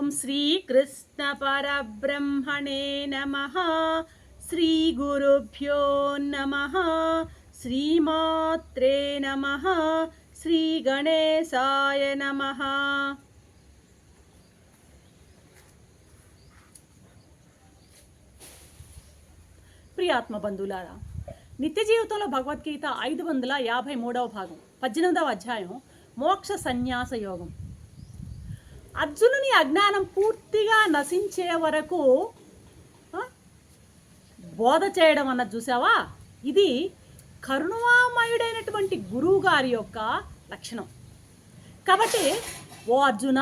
ఓం శ్రీకృష్ణ పరబ్రహ్మణే నమ. శ్రీ గురుభ్యో నమ. శ్రీమాత్రే నమ. శ్రీ గణేశాయ నమ. ప్రియాత్మ బంధువులారా నిత్య జీవితంలో భగవద్గీత ఐదు వందల యాభై మూడవ భాగం పద్దెనిమిదవ అధ్యాయం మోక్ష సన్యాస యోగం. అర్జునుని అజ్ఞానం పూర్తిగా నశించే వరకు బోధ చేయడం అన్నది చూసావా? ఇది కరుణామయుడైనటువంటి గురువు గారి యొక్క లక్షణం. కాబట్టి ఓ అర్జున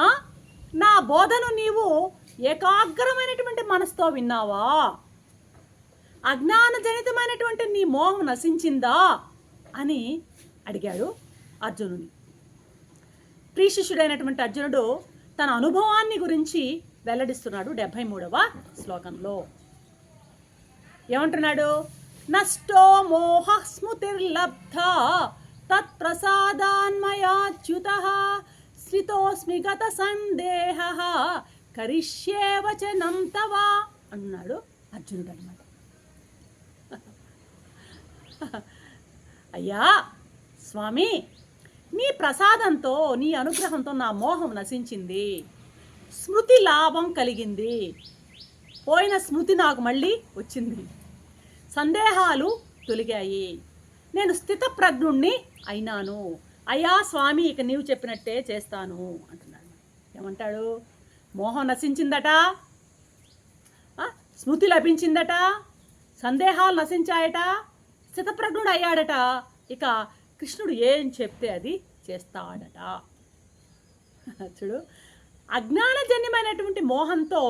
నా బోధను నీవు ఏకాగ్రమైనటువంటి మనసుతో విన్నావా? అజ్ఞానజనితమైనటువంటి నీ మోహం నశించిందా? అని అడిగాడు అర్జునుని. ప్రియశిష్యుడైనటువంటి అర్జునుడు తన అనుభవాన్ని గురించి వెల్లడిస్తున్నాడు డెబ్భై మూడవ శ్లోకంలో. ఏమంటున్నాడు? నష్టో మోహ స్మృతిర్లబ్ధ తత్ప్రసాదాన్మయాచ్యుత శ్రితోస్మి గత సందేహ కరిష్యే వచనం తవా అన్నాడు అర్జునుడు అనమాట అయ్యా స్వామి నీ ప్రసాదంతో నీ అనుగ్రహంతో నా మోహం నశించింది. స్మృతి లాభం కలిగింది. పోయిన స్మృతి నాకు మళ్ళీ వచ్చింది. సందేహాలు తొలిగాయి. నేను స్థితప్రజ్ఞుణ్ణి అయినాను. అయ్యా స్వామి ఇక నీవు చెప్పినట్టే చేస్తాను అంటున్నాడు. ఏమంటాడు? మోహం నశించిందట? స్మృతి లభించిందట? సందేహాలు నశించాయట? స్థితప్రజ్ఞుడు అయ్యాడట? ఇక కృష్ణుడు ఏం చెప్తే అది చేస్తాడట. చూడు అజ్ఞానజన్యమైనటువంటి మోహంతో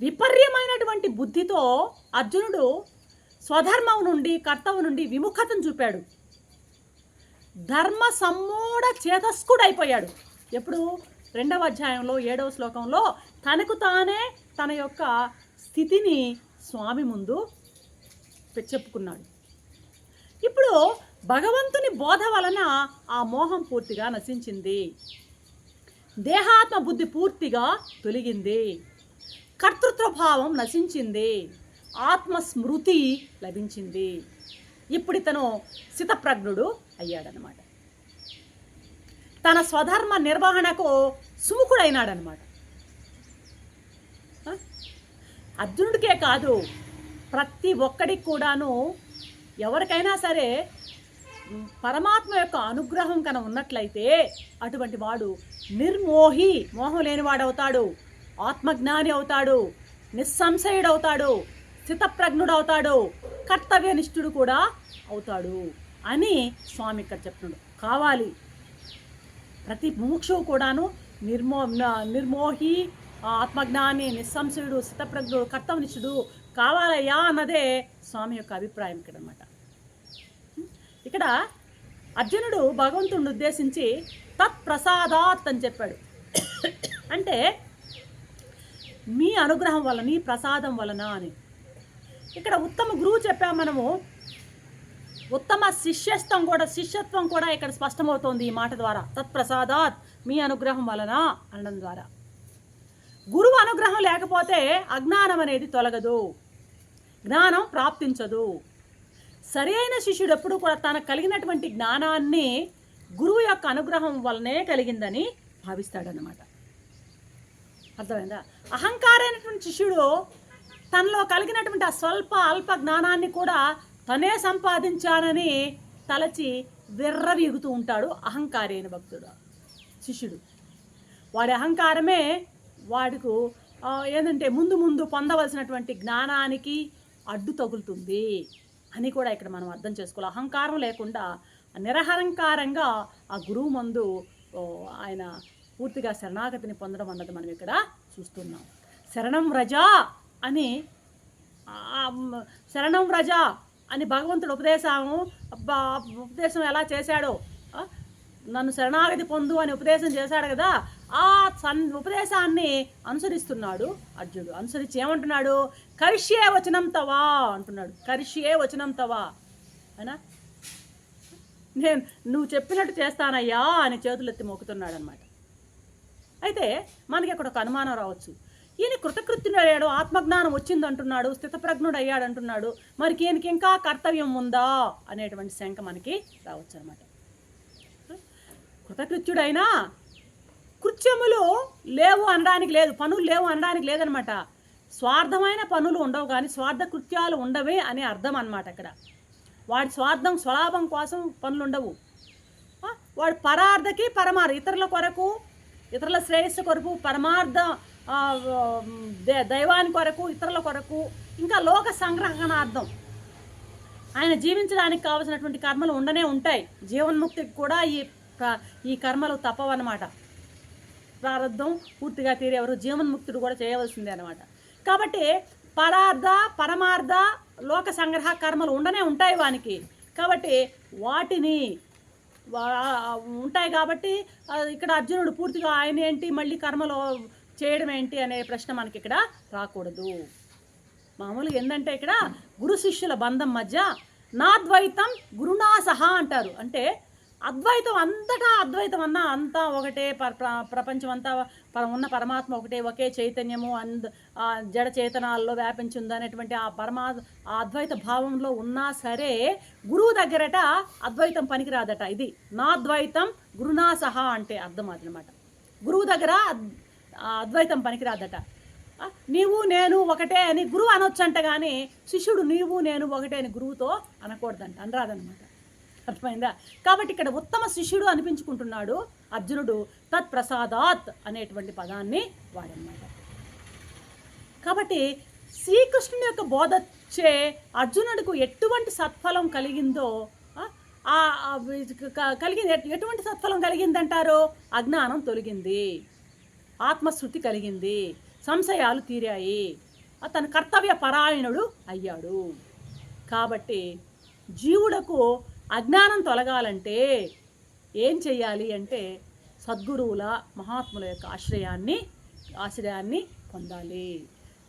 విపర్యమైనటువంటి బుద్ధితో అర్జునుడు స్వధర్మం నుండి కర్తవ్యం నుండి విముఖతను చూపాడు. ధర్మ సమ్మూఢ చేతస్కుడు అయిపోయాడు ఎప్పుడు? రెండవ అధ్యాయంలో ఏడవ శ్లోకంలో తనకు తానే తన యొక్క స్థితిని స్వామి ముందు చెప్పుకున్నాడు. ఇప్పుడు భగవంతుని బోధ వలన ఆ మోహం పూర్తిగా నశించింది. దేహాత్మ బుద్ధి పూర్తిగా తొలగింది. కర్తృత్వభావం నశించింది. ఆత్మ స్మృతి లభించింది. ఇప్పుడు ఇతను సితప్రజ్ఞుడు అయ్యాడనమాట తన స్వధర్మ నిర్వహణకు సుముఖుడైనాడనమాట అర్జునుడికే కాదు ప్రతి ఒక్కడికి కూడాను ఎవరికైనా సరే పరమాత్మ యొక్క అనుగ్రహం కన ఉన్నట్లయితే అటువంటి వాడు నిర్మోహి మోహం లేనివాడవుతాడు ఆత్మజ్ఞాని అవుతాడు నిస్సంశయుడవుతాడు స్థితప్రజ్ఞుడవుతాడు కర్తవ్యనిష్ఠుడు కూడా అవుతాడు అని స్వామి ఇక్కడ చెప్తున్నాడు. కావాలి. ప్రతి ముముక్షువు కూడాను నిర్మో నిర్మోహి ఆత్మజ్ఞాని నిస్సంశయుడు స్థితప్రజ్ఞుడు కర్తవనిష్ఠుడు కావాలయ్యా అన్నదే స్వామి యొక్క అభిప్రాయం ఇక్కడ అనమాట ఇక్కడ అర్జునుడు భగవంతుడిని ఉద్దేశించి తత్ప్రసాదాత్ అని చెప్పాడు. అంటే మీ అనుగ్రహం వలన నీ ప్రసాదం వలన అని. ఇక్కడ ఉత్తమ గురువు చెప్పాం మనము. ఉత్తమ శిష్యత్వం కూడా శిష్యత్వం కూడా ఇక్కడ స్పష్టమవుతోంది ఈ మాట ద్వారా. తత్ప్రసాదాత్ మీ అనుగ్రహం వలన అనడం ద్వారా. గురువు అనుగ్రహం లేకపోతే అజ్ఞానం అనేది తొలగదు. జ్ఞానం ప్రాప్తించదు. సరైన శిష్యుడు ఎప్పుడు కూడా తనకు కలిగినటువంటి జ్ఞానాన్ని గురువు యొక్క అనుగ్రహం వల్లనే కలిగిందని భావిస్తాడనమాట అర్థమైందా? అహంకారైనటువంటి శిష్యుడు తనలో కలిగినటువంటి ఆ స్వల్ప అల్ప జ్ఞానాన్ని కూడా తనే సంపాదించానని తలచి విర్రవీగుతూ ఉంటాడు అహంకారి అయిన భక్తుడు శిష్యుడు. వాడి అహంకారమే వాడికు ఏంటంటే ముందు ముందు పొందవలసినటువంటి జ్ఞానానికి అడ్డు తగులుతుంది. అని కూడా ఇక్కడ మనం అర్థం చేసుకోవాలి. అహంకారం లేకుండా నిరహంకారంగా ఆ గురువు మందు ఆయన పూర్తిగా శరణాగతిని పొందడం అన్నది మనం ఇక్కడ చూస్తున్నాం. శరణం రజా అని శరణం రజా అని భగవంతుడు ఉపదేశం ఉపదేశం ఎలా చేశాడో నన్ను శరణాగతి పొందు అని ఉపదేశం చేశాడు కదా ఆ సన్ ఉపదేశాన్ని అనుసరిస్తున్నాడు అర్జునుడు. అనుసరించి ఏమంటున్నాడు? కరిష్యే వచనం తవా అంటున్నాడు. కరిష్యే వచనం తవా. అయినా? నేను నువ్వు చెప్పినట్టు చేస్తానయ్యా అని చేతులెత్తి మొక్కుతున్నాడు అనమాట అయితే మనకి అక్కడ ఒక అనుమానం రావచ్చు. ఈయన కృతకృత్యుడు అయ్యాడు ఆత్మజ్ఞానం వచ్చింది అంటున్నాడు స్థితప్రజ్ఞుడు అయ్యాడు అంటున్నాడు మరి ఈయనకి ఇంకా కర్తవ్యం ఉందా అనేటువంటి శంక మనకి రావచ్చు అనమాట కృతకృత్యుడైనా కృత్యములు లేవు అనడానికి లేదు పనులు లేవు అనడానికి లేదనమాట. స్వార్థమైన పనులు ఉండవు కానీ స్వార్థ కృత్యాలు ఉండవే అనే అర్థం అన్నమాట అక్కడ. వాడి స్వార్థం స్వలాభం కోసం పనులు ఉండవు. వాడు పరార్థకి పరమార్థ ఇతరుల కొరకు ఇతరుల శ్రేయస్సు కొరకు పరమార్థ దే- దైవాని కొరకు ఇతరుల కొరకు ఇంకా లోక సంగ్రహణార్థం. ఆయన జీవించడానికి కావలసినటువంటి కర్మలు ఉండనే ఉంటాయి. జీవన్ముక్తికి కూడా ఈ ఈ కర్మలు తప్పవన్నమాట. ప్రారంధం పూర్తిగా తీరేవారు జీవన్ముక్తుడు కూడా చేయవలసిందే అనమాట కాబట్టి పరార్థ పరమార్థ లోక సంగ్రహ కర్మలు ఉండనే ఉంటాయి వానికి. కాబట్టి వాటిని ఉంటాయి కాబట్టి ఇక్కడ అర్జునుడు పూర్తిగా ఆయన ఏంటి మళ్ళీ కర్మలు చేయడం ఏంటి అనే ప్రశ్న మనకి ఇక్కడ రాకూడదు. మామూలుగా ఏంటంటే ఇక్కడ గురు శిష్యుల బంధం మధ్య నాద్వైతం గురునా సహా అంటారు. అంటే అద్వైతం అంతటా అద్వైతం అన్నా అంతా ఒకటే ప్ర- ప్రపంచం అంతా ఉన్న పరమాత్మ ఒకటే ఒకే చైతన్యము అంద జడ చేతనాల్లో వ్యాపించి ఉందనేటువంటి ఆ పరమా ఆ అద్వైత భావంలో ఉన్నా సరే గురువు దగ్గరట అద్వైతం పనికిరాదట. ఇది నా అద్వైతం గురునా సహా అంటే అర్థం అదనమాట. గురువు దగ్గర అద్వైతం పనికిరాదట. నీవు నేను ఒకటే అని గురువు అనొచ్చంట కానీ శిష్యుడు నీవు నేను ఒకటే అని గురువుతో అనకూడదంట అనరాదనమాట. అర్థమైందా? కాబట్టి ఇక్కడ ఉత్తమ శిష్యుడు అనిపించుకుంటున్నాడు అర్జునుడు తత్ప్రసాదాత్ అనేటువంటి పదాన్ని వాడన్నమాట. కాబట్టి శ్రీకృష్ణుని యొక్క బోధచ్చే అర్జునుడికి ఎటువంటి సత్ఫలం కలిగిందో కలిగింది ఎటువంటి సత్ఫలం కలిగిందంటారు? అజ్ఞానం తొలగింది ఆత్మశృతి కలిగింది సంశయాలు తీరాయి అతను కర్తవ్య పరాయణుడు అయ్యాడు. కాబట్టి జీవుడకు అజ్ఞానం తొలగాలంటే ఏం చేయాలి అంటే సద్గురువుల మహాత్ముల యొక్క ఆశ్రయాన్ని ఆశ్రయాన్ని పొందాలి.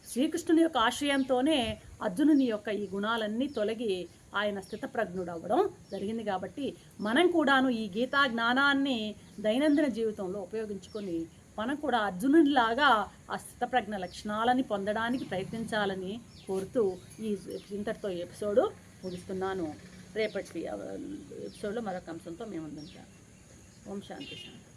శ్రీకృష్ణుని యొక్క ఆశ్రయంతోనే అర్జునుని యొక్క ఈ గుణాలన్నీ తొలగి ఆయన స్థితప్రజ్ఞుడు అవ్వడం జరిగింది కాబట్టి మనం కూడాను ఈ గీతా జ్ఞానాన్ని దైనందిన జీవితంలో ఉపయోగించుకొని మనం కూడా అర్జునునిలాగా ఆ స్థితప్రజ్ఞ లక్షణాలని పొందడానికి ప్రయత్నించాలని కోరుతూ ఈ ఇంతటితో ఎపిసోడు ముగిస్తున్నాను. రేపటి ఎపిసోడ్లో మరొక అంశంతో మేము ఉందంటాం ఓం శాంతి శాంతి.